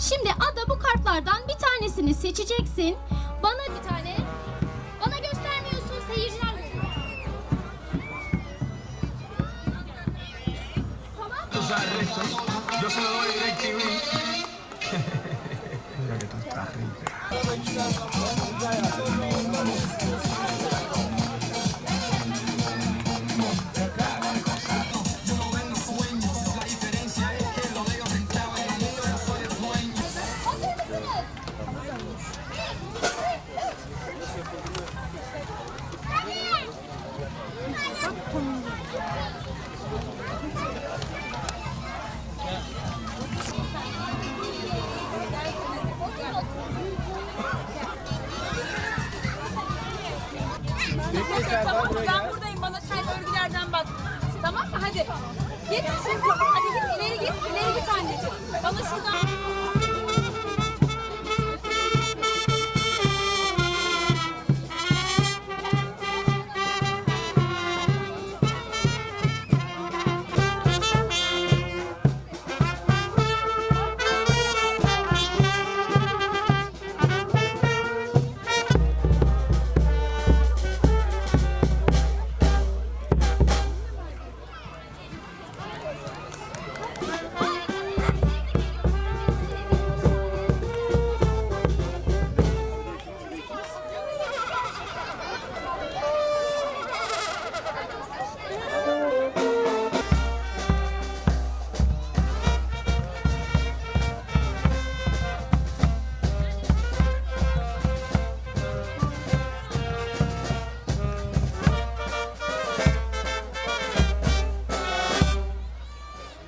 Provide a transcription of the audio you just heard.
Şimdi Ada bu kartlardan bir tanesini seçeceksin. Bana bir tane. Bana göstermiyorsun seyirciler. Tamam. usar tamam mı? Ben buradayım. Bana çay örgülerden bak. Tamam mı? Hadi. Git şimdi.